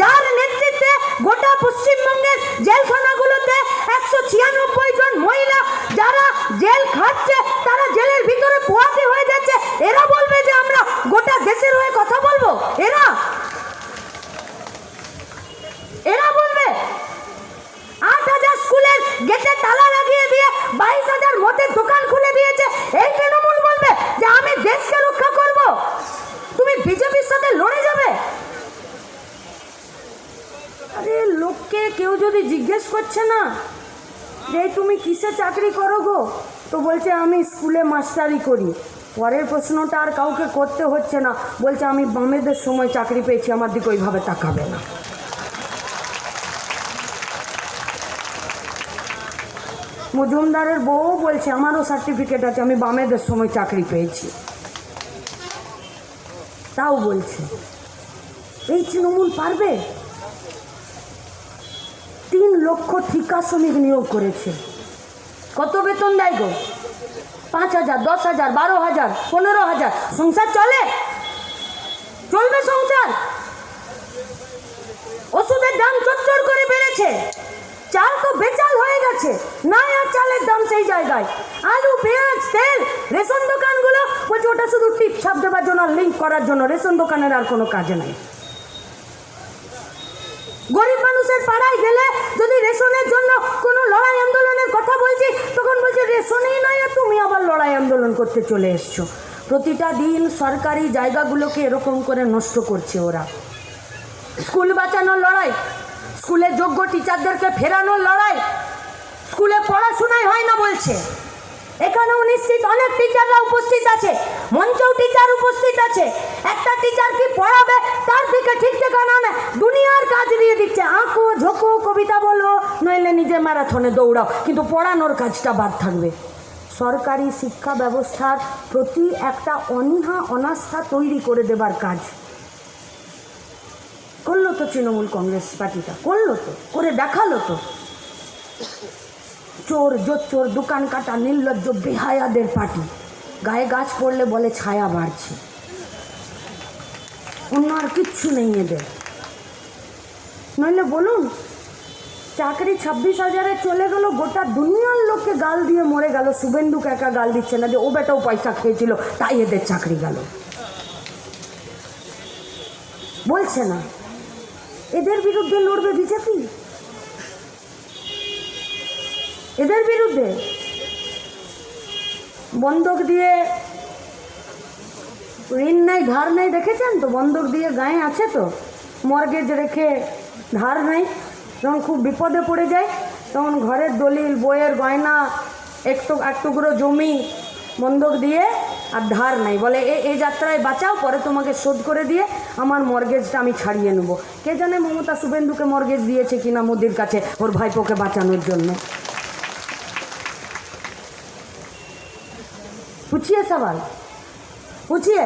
যার নেতৃত্বে গোটা পশ্চিমবঙ্গের জেলখানাগুলোতে একশো ছিয়ানব্বই জন মহিলা যারা জেল খাটছে তারা জেলের ভিতরে পোয়াতে হয়ে যাচ্ছে। এরা বলবে যে আমরা গোটা দেশের হয়ে কথা বলব। এরা। এরা বলবে, আট হাজার স্কুলের গেটে তালা লাগিয়ে দিয়ে বাইশ হাজার মদের দোকান খুলে দিয়েছে এই তৃণমূল বলবে যে আমি দেশকে রক্ষা করব তুমি বিজেপির সাথে লড়ে যাবে আরে লোককে কেউ যদি জিজ্ঞেস করছে না? যে তুমি কিসে চাকরি করো গো? তো বলছে, আমি স্কুলে মাস্টারি করি। পরের প্রশ্নটা আর কাউকে করতে হচ্ছে না। বলছে, আমি বামেদের সময় চাকরি পেয়েছি, আমার দিকে ওইভাবে তাকাবে না। মজুমদারের বউ বলছে, আমারও সার্টিফিকেট আছে, আমি বামেদের সময় চাকরি পেয়েছি। তাও বলছে, এই তৃণমূল পারবে? লক্ষ ঠিকা শ্রমিক নিয়োগ করেছে। কত বেতন দেয় গো? পাঁচ হাজার, দশ হাজার, বারো হাজার, পনেরো হাজার। সংসার চলে? চলবে সংসার? ওষুধের দাম চচ্চর করে বেড়েছে। চাল তো বেচাল হয়ে গেছে। না আর চালের দাম সেই জায়গায়। আলু, পেঁয়াজ, তেল, রেশন দোকানগুলো বলছে ওটা শুধু টিপ ছাপ দেওয়ার জন্য লিঙ্ক করার জন্য। রেশন দোকানের আর কোনো কাজে নাই। গরিব মানুষের পাড়ায় গেলে রেশনের জন্য কোনো লড়াই আন্দোলনের কথা বলছি, তখন বলছে, রেশনেই নয়, আর তুমি আবার লড়াই আন্দোলন করতে চলে এসছো। প্রতিটা দিন সরকারি জায়গাগুলোকে এরকম করে নষ্ট করছে ওরা। স্কুল বাঁচানোর লড়াই, স্কুলে যোগ্য টিচারদেরকে ফেরানোর লড়াই, স্কুলে পড়াশোনাই হয় না বলছে। এখানেও নিশ্চিত অনেক টিচাররা উপস্থিত আছে মঞ্চেও টিচার উপস্থিত আছে একটা টিচার কি পড়াবে তার দিকে ঠিক ঠিকানা নেই দুনিয়ার কাজ দিয়ে দিচ্ছে আঁকো ঝোঁকো কবিতা বলো নইলে ম্যারাথনে দৌড়াও। কিন্তু পড়ানোর কাজটা বাদ থাকবে। সরকারি শিক্ষা ব্যবস্থার প্রতি একটা অনীহা, অনাস্থা তৈরি করে দেবার কাজ। করল তো তৃণমূল কংগ্রেস পার্টিটা, করল তো, করে দেখাল তো। চোর, জোচ্চোর, দোকান কাটা, নির্লজ্জ, বেহায়াদের পার্টি। গায়ে গাছ পড়লে বলে ছায়া বাড়ছে। অন্য আর কিচ্ছু নেই এদের। নইলে বলুন চাকরি ছাব্বিশ হাজারে চলে গেল, গোটা দুনিয়ার লোককে গাল দিয়ে মরে গেল। শুভেন্দুকে একা গাল দিচ্ছে না যে, ও বেটাও পয়সা খেয়েছিল, তাই এদের চাকরি গেল। বলছে না। এদের বিরুদ্ধে লড়বে বিজেপি? এদের বিরুদ্ধে? বন্ধক দিয়ে ঋণ নাই, ধার নেই, দেখেছেন তো? বন্ধক দিয়ে গায়ে আছে তো? মর্গেজ রেখে ধার নেই। যখন খুব বিপদে পড়ে যায় তখন ঘরের দলিল বইয়ের গয়না একটু এক টুকরো জমি বন্ধক দিয়ে আর ধার নাই বলে এ এই যাত্রায় বাঁচাও পরে তোমাকে শোধ করে দিয়ে আমার মর্গেজটা আমি ছাড়িয়ে নেবো কে জানে মমতা শুভেন্দুকে মর্গেজ দিয়েছে কিনা মোদির কাছে ওর ভাইপোকে বাঁচানোর জন্য पूछिए सवाल पूछिए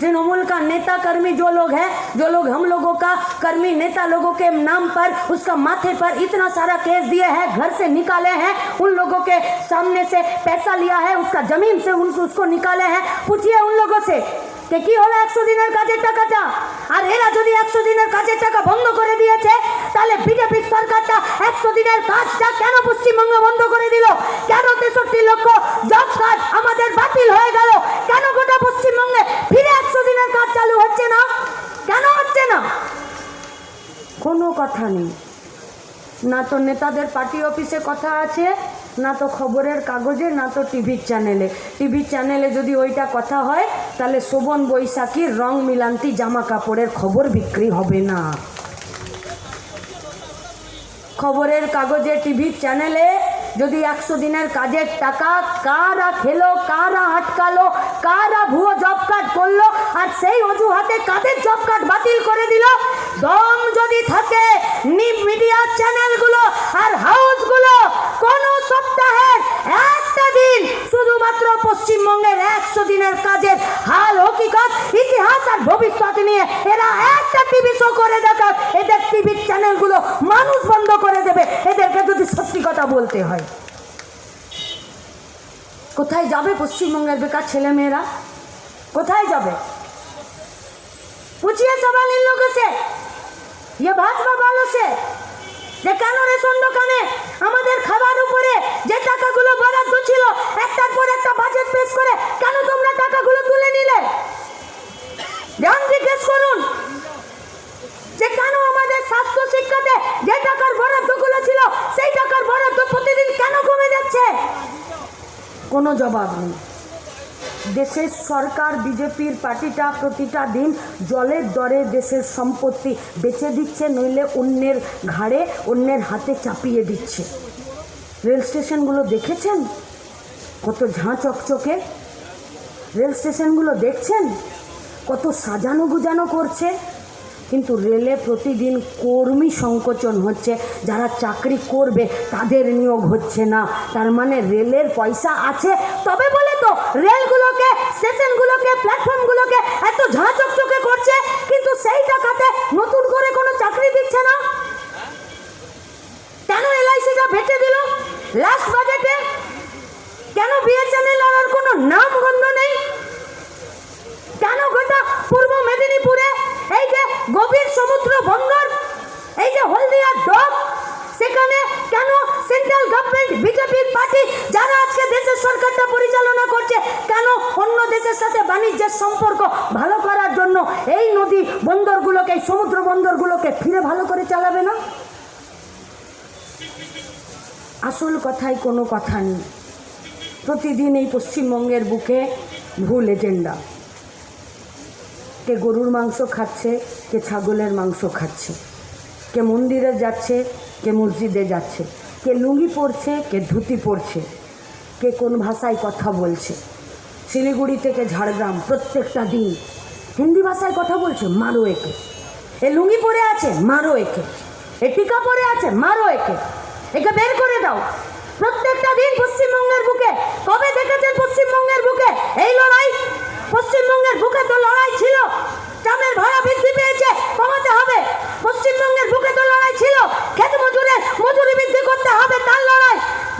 तृणमूल का नेता कर्मी जो लोग हैं जो लोग हम लोगों का कर्मी नेता लोगों के नाम पर उसका माथे पर इतना सारा केस दिए हैं घर से निकाले हैं उन लोगों के सामने से पैसा लिया है उसका जमीन से उन, उसको निकाले हैं पूछिए उन लोगों से যে কি হলো একশো দিনের কাজের টাকাটা আর এরা যদি একশো দিনের কাজের টাকা বন্ধ করে দিয়েছে তাহলে বিজেপির সরকারটা একশো দিনের কাজটা কেন পশ্চিমবঙ্গে বন্ধ করে দিল তো নেতাদের পার্টি অফিসে কথা আছে, না তো খবরের কাগজে, না তো টিভির চ্যানেলে। টিভির চ্যানেলে যদি ওইটা কথা হয়, তাহলে শোভন বৈশাখীর রং মিলান্তি জামা কাপড়ের খবর বিক্রি হবে না। খবরের কাগজে, টিভির চ্যানেলে যদি একশো দিনের কাজের টাকা কারা খেলো, কারা আটকালো, কারা ভুয়ো জব কার্ড করল, আর সেই অজুহাতে কাদের জব কার্ড বাতিল করে দিল দম যদি থাকে মিডিয়া চ্যানেলগুলো আর হাউসগুলো কোনো সপ্তাহের একটা দিন শুধুমাত্র পশ্চিমবঙ্গের একশো দিনের কাজের হাল হকিকত, ইতিহাস আর ভবিষ্যৎ নিয়ে এরা একটা টিভি শো করে দেখাক। এদের টিভির চ্যানেলগুলো মানুষ বন্ধ করে দেবে। এদেরকে যদি সত্যি কথা বলতে হয়। কোথায় যাবে পশ্চিমবঙ্গের বেকার ছেলেমেয়েরা? কোথায় যাবে? पूछिए सवाल इन लोगों से ये भाजपा वालों से যে কেন রেশন দোকানে আমাদের খাবার উপরে যে টাকাগুলো বরাদ্দ ছিল একটার পর একটা বাজেট পেশ করে কেন তোমরা টাকাগুলো তুলে নিলে ধ্যান জিজ্ঞেস করুন যে কেন আমাদের স্বাস্থ্য শিক্ষাতে যে টাকার বরাদ্দগুলো ছিল সেই টাকার বরাদ্দ প্রতিদিন কেন কমে যাচ্ছে কোনো জবাব নেই দেশের সরকার, বিজেপির পার্টিটা প্রতিটা দিন জলের দরে দেশের সম্পত্তি বেচে দিচ্ছে, নইলে অন্যের ঘাড়ে অন্যের হাতে চাপিয়ে দিচ্ছে। রেল স্টেশনগুলো দেখেছেন? কত ঝাঁ চকচকে। রেল স্টেশনগুলো দেখছেন? কত সাজানো গুজানো করছে। কিন্তু রেলে প্রতিদিন কর্মী সংকোচন হচ্ছে। যারা চাকরি করবে, তাদের নিয়োগ হচ্ছে না। তার মানে রেলের পয়সা আছে। তবে রেলগুলোকে, স্টেশনগুলোকে, প্ল্যাটফর্মগুলোকে এত ঝাঁ চকচকে করছে, কিন্তু সেই টাকাতে নতুন করে কোনো চাকরি দিচ্ছে না? কেন এলআইসিটা ভেটে দিল? লাস্ট বাজেটে কেন বিএসএনএল আর কোনো নাম গন্ধ নেই কেন গোটা পূর্ব মেদিনীপুরে এই যে গভীর সমুদ্র বন্দর এই যে হলদিয়া ডক সেখানে কেন সেন্ট্রাল গভর্নমেন্ট বিজেপির পার্টি যারা আজকে দেশের সরকারটা পরিচালনা করছে কেন অন্য দেশের সাথে বাণিজ্যের সম্পর্ক ভালো করার জন্য এই নদী বন্দরগুলোকে, সমুদ্র বন্দরগুলোকে ফিরে ভালো করে চালাবে না? আসল কথায় কোনো কথা নেই। প্রতিদিন এই পশ্চিমবঙ্গের বুকে ভুল এজেন্ডা কে গরুর মাংস খাচ্ছে, কে ছাগলের মাংস খাচ্ছে। কে মন্দিরে যাচ্ছে, কে মসজিদে যাচ্ছে। কে লুঙ্গি পরছে, কে ধুতি পরছে। কে কোন ভাষায় কথা বলছে। শিলিগুড়ি থেকে ঝাড়গ্রাম প্রত্যেকটা দিন হিন্দি ভাষায় কথা বলছে, মারো একে। এ লুঙ্গি পরে আছে, মারো একে। এ টিকা পরে আছে, মারো একে। একে বের করে দাও। প্রত্যেকটা দিন পশ্চিমবঙ্গের বুকে, কবে দেখেছেন পশ্চিমবঙ্গের বুকে? এই লড়াই, পশ্চিমবঙ্গের বুকে তো লড়াই ছিল। চামের ভাড়া বৃদ্ধি পেয়েছে কমাতে হবে পশ্চিমবঙ্গের বুকে তো লড়াই ছিল খেত মজুরের মজুরি বৃদ্ধি করতে হবে তার লড়াই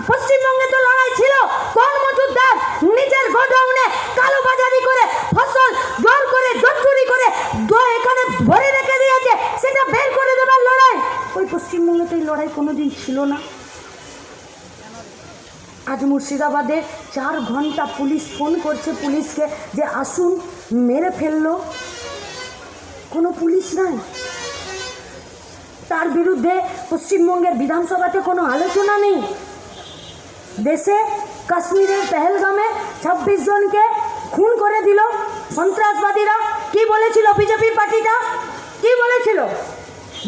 পশ্চিমবঙ্গে তো লড়াই ছিল কোন মজুরদার নিজের গোডাউনে কালোবাজারি করে ফসল জোর করে জোর চুরি করে দ- এখানে ভরে রেখে দিয়েছে সেটা বের করে দেবার লড়াই ওই পশ্চিমবঙ্গে তো এই লড়াই কোনোদিন ছিল না আজ মুর্শিদাবাদে চার ঘণ্টা পুলিশ ফোন করছে পুলিশকে যে আসুন, মেরে ফেলল। কোনো পুলিশ নাই। তার বিরুদ্ধে পশ্চিমবঙ্গের বিধানসভাতে কোনো আলোচনা নেই। দেশে কাশ্মীরের পেহেলগামে ছাব্বিশ জনকে খুন করে দিল সন্ত্রাসবাদীরা। কি বলেছিল বিজেপি পার্টিটা? কি বলেছিল?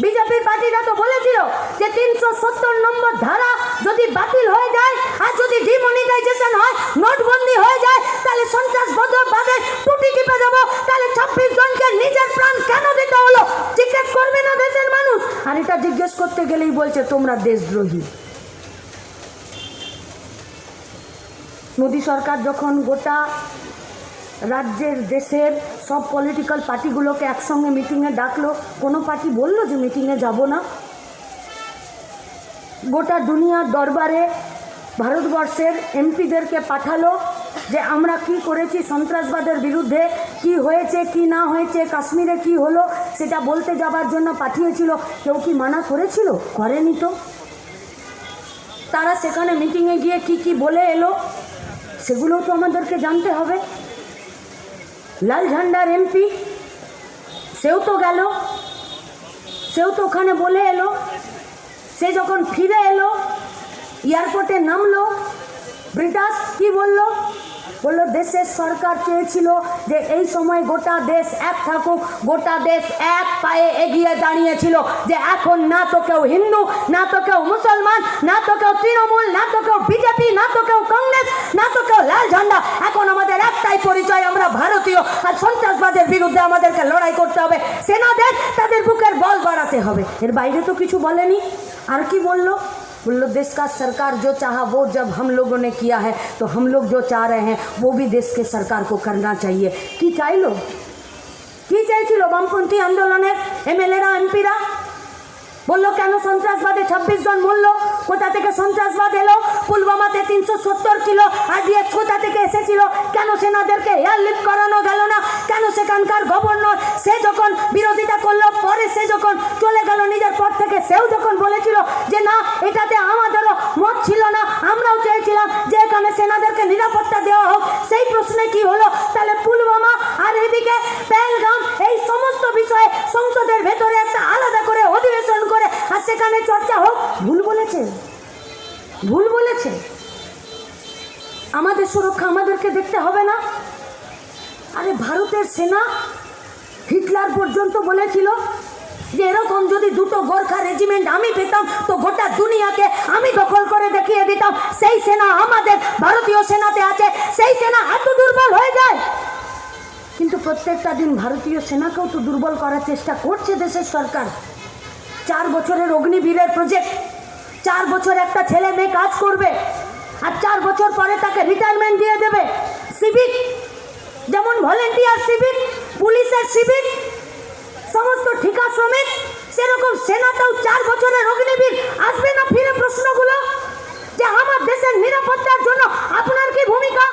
বিজেপির পার্টিটা তো বলেছিল যে তিনশো সত্তর নম্বর ধারা যদি বাতিল হয়ে যায় আর যদি ডিমনিটাইজেশন হয়, নোটবন্দি হয়ে যায়, তাহলে সন্ত্রাসবাদের টুটি টিপে দেবো। তাহলে ছাব্বিশ জনকে নিজের প্রাণ কেন দিতে হলো? জিজ্ঞেস করবে না দেশের মানুষ। আর এটা জিজ্ঞেস করতে গেলেই বলছে, তোমরা দেশদ্রোহী। মোদী সরকার যখন গোটা রাজ্যের, দেশের সব পলিটিক্যাল পার্টিগুলোকে একসঙ্গে মিটিংয়ে ডাকলো। কোনো পার্টি বলল যে মিটিংয়ে যাব না। গোটা দুনিয়ার দরবারে ভারতবর্ষের এমপিদেরকে পাঠালো যে আমরা কি করেছি সন্ত্রাসবাদের বিরুদ্ধে, কি হয়েছে, কি না হয়েছে, কাশ্মীরে কি হলো, সেটা বলতে যাবার জন্য পাঠিয়েছিল। কেউ কি মানা করেছিল? করেনি তো। তারা সেখানে মিটিংয়ে গিয়ে কি কি বলে এলো সেগুলোও তো আমাদেরকে জানতে হবে। লাল ঝান্ডার এমপি সেও তো গেল। সেও তো ওখানে বলে এলো। সে যখন ফিরে এলো এয়ারপোর্টে নামলো। ব্রিটাস কি বলল? বলল, দেশের সরকার চেয়েছিল যে এই সময় গোটা দেশ এক থাকুক, গোটা দেশ এক পায়ে এগিয়ে দাঁড়িয়েছিল যে এখন না তো কেউ হিন্দু, না তো কেউ মুসলমান, না তো কেউ তৃণমূল, না তো কেউ বিজেপি, না তো কেউ কংগ্রেস, না তো কেউ লাল ঝান্ডা। এখন আমাদের একটাই পরিচয়, আমরা ভারতীয়। আর সন্ত্রাসবাদের বিরুদ্ধে আমাদেরকে লড়াই করতে হবে। সেনাদের তাদের বুকের বল বাড়াতে হবে। এর বাইরে তো কিছু বলেনি। আর কি বলল? बोलो देश का सरकार जो चाहा वो जब हम लोगों ने किया है तो हम लोग जो चाह रहे हैं वो भी देश के सरकार को करना चाहिए কি চাইলো কি চাইছিল বামপন্থী আন্দোলনের এমএলএরা এমপিরা বললো কেন সন্ত্রাসবাদে ছাব্বিশ জন মরলো কোথা থেকে সন্ত্রাসবাদ এলো পুলওয়ামাতে তিনশো সত্তর কিলো আরডিএক্স কোথা থেকে এসেছিল কেন সেনাদেরকে এয়ারলিফট করানো গেল না কেন সেখানকার গভর্নর ভুল বলেছে? ভুল বলেছে? আমাদের সুরক্ষা আমাদেরকে দেখতে হবে না? আরে ভারতের সেনা হিটলার পর্যন্ত বলেছিল যে এরকম যদি দুটো গোর্খা রেজিমেন্ট আমি পেতাম, তো গোটা দুনিয়াকে আমি দখল করে দেখিয়ে দিতাম। সেই সেনা আমাদের ভারতীয় সেনাতে আছে, সেই সেনা এত দুর্বল হয়ে যায়। কিন্তু প্রত্যেকটা দিন ভারতীয় সেনাকেও তো দুর্বল করার চেষ্টা করছে দেশের সরকার। চার বছরের অগ্নিবীরের প্রজেক্ট চার বছর একটা ছেলে মেয়ে কাজ করবে আর চার বছর পরে তাকে রিটায়ারমেন্ট দিয়ে দেবে। সিভিক যেমন ভলেন্টিয়ার সিভিক পুলিশের সিভিক সমস্ত ঠিকা শ্রমিক, সেরকম সেনাটাও চার বছরের অগ্নিবীর আসবে না? ফিরে প্রশ্নগুলো যে আমার দেশের নিরাপত্তার জন্য আপনার কি ভূমিকা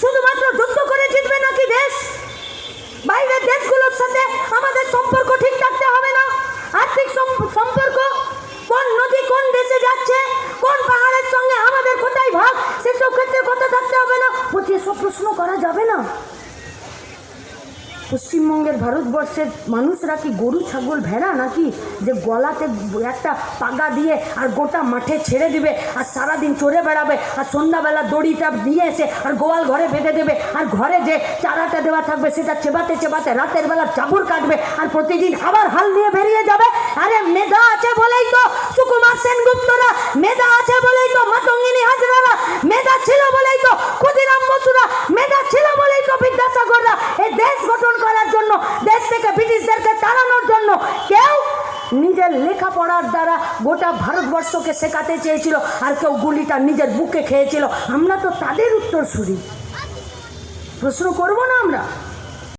শুধুমাত্র যুদ্ধ করে জিতবে নাকি দেশ বাইরের দেশগুলোর সাথে আমাদের সম্পর্ক ঠিক থাকতে হবে না আর্থিক সম- সম্পর্ক কোন নদী কোন দেশে যাচ্ছে কোন পাহাড়ের সঙ্গে আমাদের কোথায় ভাগ সেসব ক্ষেত্রে কথা থাকতে হবে না বলছি এসব প্রশ্ন করা যাবে না পশ্চিমবঙ্গের ভারতবর্ষের মানুষরা কি গরু, ছাগল, ভেড়া নাকি যে গলাতে একটা পাগা দিয়ে আর গোটা মাঠে ছেড়ে দিবে আর সারাদিন চড়ে বেড়াবে আর সন্ধ্যাবেলা দড়িটা নিয়ে এসে আর গোয়াল ঘরে বেঁধে দেবে আর ঘরে যে চারাটা দেওয়া থাকবে সেটা চেবাতে চেবাতে রাতের বেলা চাবুর কাটবে আর প্রতিদিন আবার হাল নিয়ে বেরিয়ে যাবে? আরে মেধা আছে বলেই তো। সুকুমার সেনগুপ্তরা মেধা আছে বলেই তো মাতঙ্গিনী হাজরারা মেধা ছিল বলেই তো ক্ষুদিরাম বসুরা মেধা ছিল বলেই তো বিদ্যাসাগররা এই দেশ গঠন করার জন্য দেশ থেকে ব্রিটিশদেরকে তাড়ানোর জন্য কেউ নিজের লেখাপড়ার দ্বারা গোটা ভারতবর্ষকে শেখাতে চেয়েছিল আর কেউ গুলিটা নিজের বুকে খেয়েছিল। আমরা তো তাদের উত্তর শুনি প্রশ্ন করব না আমরা?